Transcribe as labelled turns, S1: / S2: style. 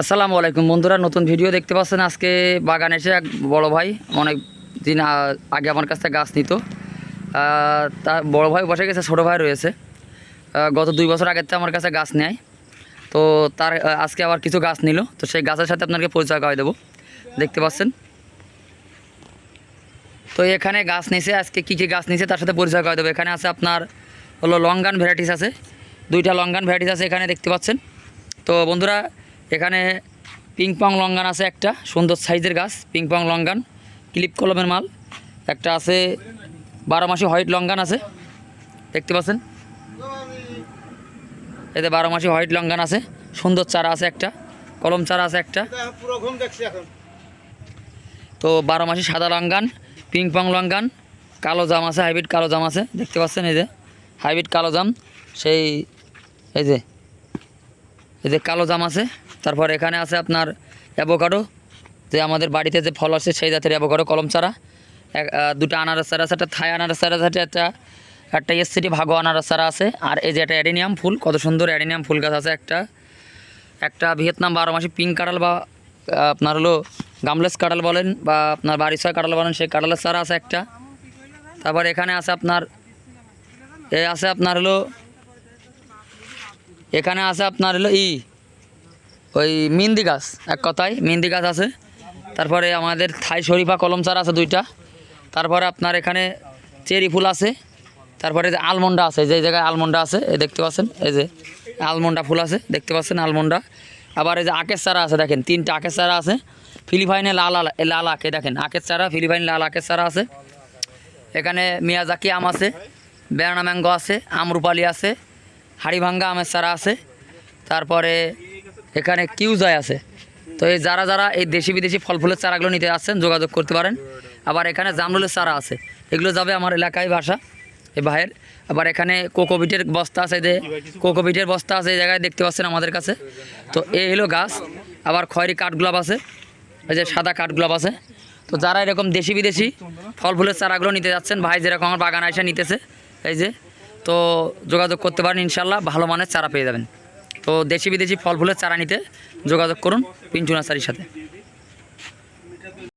S1: আসসালামু আলাইকুম বন্ধুরা, নতুন ভিডিও দেখতে পাচ্ছেন আজকে বাগান এসে এক বড় ভাই, অনেক দিন আগে আমার কাছ থেকে গাছ নিত। তার বড় ভাই বসে গেছে, ছোটো ভাই রয়েছে। গত দুই বছর আগের থেকে আমার কাছে গাছ নেয়। তো তার আজকে আবার কিছু গাছ নিল। তো সেই গাছের সাথে আপনাকে পরিচয় করাই দেবো। দেখতে পাচ্ছেন? তো এখানে গাছ নিছে, আজকে কী কী গাছ নিছে তার সাথে পরিচয় করে দেবো। এখানে আছে আপনার হলো লঙ্গান ভ্যারাইটিস আছে। দুইটা লঙ্গান ভ্যারাইটিস আছে এখানে দেখতে পাচ্ছেন। তো বন্ধুরা এখানে পিং পং লঙ্গান আছে একটা সুন্দর সাইজের গাছ পিং পং লঙ্গান ক্লিপ কলমের মাল। একটা আছে বারো মাসি হোয়াইট লঙ্গান আছে দেখতে পাচ্ছেন? এতে বারো মাসি হোয়াইট লঙ্গান আছে সুন্দর চারা আছে একটা কলম চারা আছে একটা। তো বারো মাসি সাদা লঙ্গান পিং পং লঙ্গান কালো জাম আছে হাইব্রিড কালো জাম আছে দেখতে পাচ্ছেন এই যে হাইব্রিড কালো জাম সেই এই যে এই যে কালো জাম আছে, তারপর এখানে আছে আপনার অ্যাভোকাডো যে আমাদের বাড়িতে যে ফল আসে সেই জাতের অ্যাভোকাডো কলম চারা। দুটো আনারস চারা আছে, একটা থাই আনারস চারা আছে, একটা একটা এসসিটি ভাগো আনারস চারা আছে, আর এই যে একটা অ্যাডেনিয়াম ফুল, কত সুন্দর অ্যাডেনিয়াম ফুল গাছ আছে একটা। একটা ভিয়েতনাম বারো মাসি পিঙ্ক কাঁঠাল বা আপনার হলো গামলেস কাঁঠাল বলেন বা আপনার বাড়ি ছয় কাঁঠাল বলেন, সেই কাঁঠালের চারা আছে একটা। তারপর এখানে আছে আপনার, এ আছে আপনার হলো এখানে আছে আপনার হলো ই, ওই মিন্দি গাছ, এক কথায় মিন্দি গাছ আছে। তারপরে আমাদের থাই শরীফা কলম চারা আছে দুইটা। তারপরে আপনার এখানে চেরি ফুল আছে। তারপরে যে আলমন্ডা আছে, যে জায়গায় আলমন্ডা আছে এই দেখতে পাচ্ছেন, এই যে আলমন্ডা ফুল আছে, দেখতে পাচ্ছেন আলমন্ডা। আবার এই যে আকেশ চারা আছে, দেখেন, তিনটা আকেশ চারা আছে। ফিলিপাইনে লাল লাল আকে, দেখেন, আকেশ চারা, ফিলিপাইন লাল আকেশ চারা আছে। এখানে মিয়াজাকি আম আছে বেড়ানা ম্যাঙ্গো আছে, আমরুপালি আছে হাড়িভাঙ্গা আমের চারা আছে, তারপরে এখানে কিউজয় আছে। তো এই যারা যারা এই দেশি বিদেশি ফল ফুলের চারাগুলো নিতে যাচ্ছেন যোগাযোগ করতে পারেন। আবার এখানে জামরুলের চারা আছে। এগুলো যাবে আমার এলাকায় বাসা এই ভাইয়ের আবার এখানে কোকোবিটের বস্তা আছে যে কোকোবিটের বস্তা আছে, এই জায়গায় দেখতে পাচ্ছেন আমাদের কাছে। তো এই হলো গাছ। আবার খয়েরি কাঠগোলাপ আছে, এই যে সাদা কাঠগোলাপ আছে। তো যারা এরকম দেশি বিদেশি ফল ফুলের চারাগুলো নিতে যাচ্ছেন, ভাই যেরকম আমার বাগান এসে নিতেছে, এই যে তো যোগাযোগ করতে পারেন ইনশাল্লাহ ভালো মানের চারা পেয়ে যাবেন। তো দেশি বিদেশি ফল ফুলের চারা নিতে যোগাযোগ করুন পিঞ্চু নার্সারির সাথে।